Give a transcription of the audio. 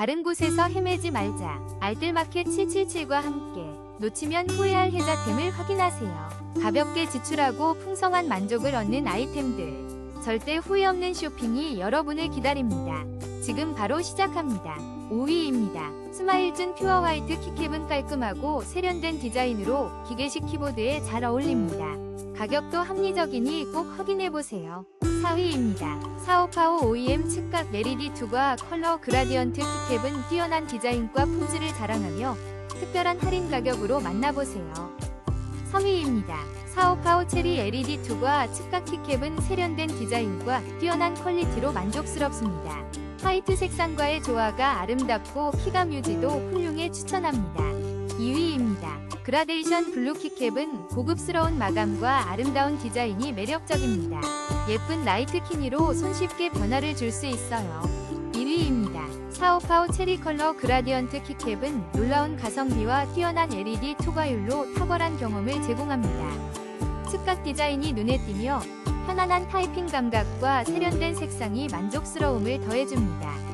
다른 곳에서 헤매지 말자. 알뜰마켓 777과 함께 놓치면 후회할 혜자템을 확인하세요. 가볍게 지출하고 풍성한 만족을 얻는 아이템들. 절대 후회 없는 쇼핑이 여러분을 기다립니다. 지금 바로 시작합니다. 5위입니다. 스마일준 퓨어 화이트 키캡은 깔끔하고 세련된 디자인으로 기계식 키보드에 잘 어울립니다. 가격도 합리적이니 꼭 확인해보세요. 4위입니다. 사오파오 OEM 측 각 LED2과 컬러 그라디언트 키캡은 뛰어난 디자인과 품질을 자랑하며 특별한 할인 가격으로 만나보세요. 3위입니다. 사오파오 체리 LED2과 측각 키캡은 세련된 디자인과 뛰어난 퀄리티로 만족스럽습니다. 화이트 색상과의 조화가 아름답고 키감 유지도 훌륭해 추천합니다. 2위입니다. 그라데이션 블루 키캡은 고급스러운 마감과 아름다운 디자인이 매력적입니다. 예쁜 라이트 키니로 손쉽게 변화를 줄 수 있어요. 1위입니다. 사오파오 체리 컬러 그라디언트 키캡은 놀라운 가성비와 뛰어난 LED 투과율로 탁월한 경험을 제공합니다. 측각 디자인이 눈에 띄며 편안한 타이핑 감각과 세련된 색상이 만족스러움을 더해줍니다.